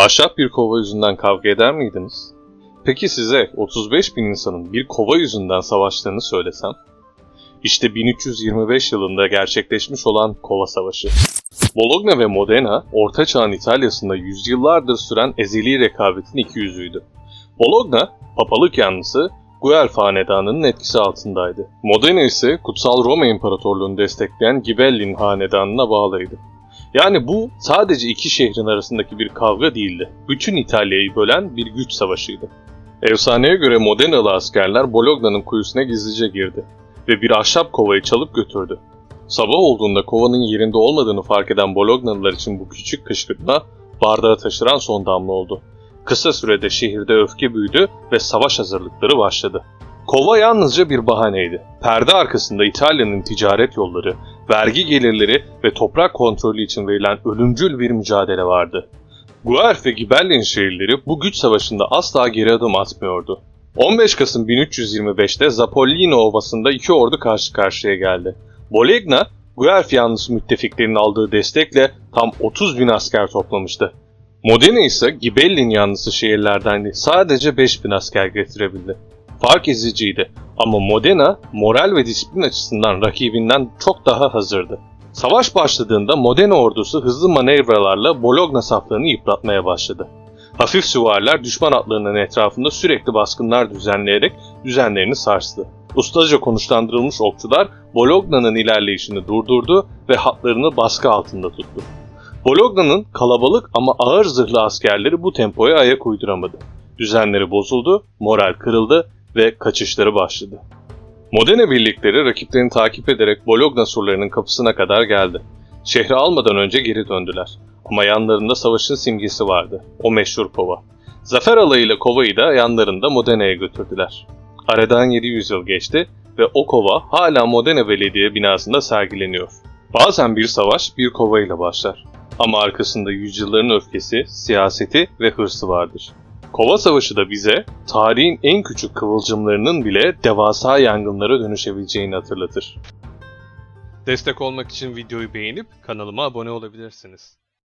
Ahşap bir kova yüzünden kavga eder miydiniz? Peki size 35 bin insanın bir kova yüzünden savaştığını söylesem? İşte 1325 yılında gerçekleşmiş olan Kova Savaşı. Bologna ve Modena, Orta Çağ'ın İtalya'sında yüzyıllardır süren ezeli rekabetin iki yüzüydü. Bologna, papalık yanlısı Guelf hanedanının etkisi altındaydı. Modena ise Kutsal Roma İmparatorluğunu destekleyen Gibellin hanedanına bağlıydı. Yani bu sadece iki şehrin arasındaki bir kavga değildi. Bütün İtalya'yı bölen bir güç savaşıydı. Efsaneye göre Modenalı askerler Bologna'nın kuyusuna gizlice girdi ve bir ahşap kovayı çalıp götürdü. Sabah olduğunda kovanın yerinde olmadığını fark eden Bolognalılar için bu küçük kışkırtma bardağı taşıran son damla oldu. Kısa sürede şehirde öfke büyüdü ve savaş hazırlıkları başladı. Kova yalnızca bir bahaneydi. Perde arkasında İtalya'nın ticaret yolları, vergi gelirleri ve toprak kontrolü için verilen ölümcül bir mücadele vardı. Guelph ve Gibellin şehirleri bu güç savaşında asla geri adım atmıyordu. 15 Kasım 1325'te Zapollino Ovası'nda iki ordu karşı karşıya geldi. Bologna, Guelph yanlısı müttefiklerin aldığı destekle tam 30 bin asker toplamıştı. Modena ise Gibellin yanlısı şehirlerden sadece 5 bin asker getirebildi. Fark eziciydi ama Modena moral ve disiplin açısından rakibinden çok daha hazırdı. Savaş başladığında Modena ordusu hızlı manevralarla Bologna saflarını yıpratmaya başladı. Hafif süvariler düşman atlarının etrafında sürekli baskınlar düzenleyerek düzenlerini sarstı. Ustaca konuşlandırılmış okçular Bologna'nın ilerleyişini durdurdu ve hatlarını baskı altında tuttu. Bologna'nın kalabalık ama ağır zırhlı askerleri bu tempoya ayak uyduramadı. Düzenleri bozuldu, moral kırıldı ve kaçışları başladı. Modena birlikleri rakiplerini takip ederek Bologna surlarının kapısına kadar geldi. Şehri almadan önce geri döndüler. Ama yanlarında savaşın simgesi vardı. O meşhur kova. Zafer alayıyla kovayı da yanlarında Modena'ya götürdüler. Aradan 700 yıl geçti ve o kova hala Modena Belediye binasında sergileniyor. Bazen bir savaş bir kova ile başlar. Ama arkasında yüzyılların öfkesi, siyaseti ve hırsı vardır. Kova Savaşı da bize tarihin en küçük kıvılcımlarının bile devasa yangınlara dönüşebileceğini hatırlatır. Destek olmak için videoyu beğenip kanalıma abone olabilirsiniz.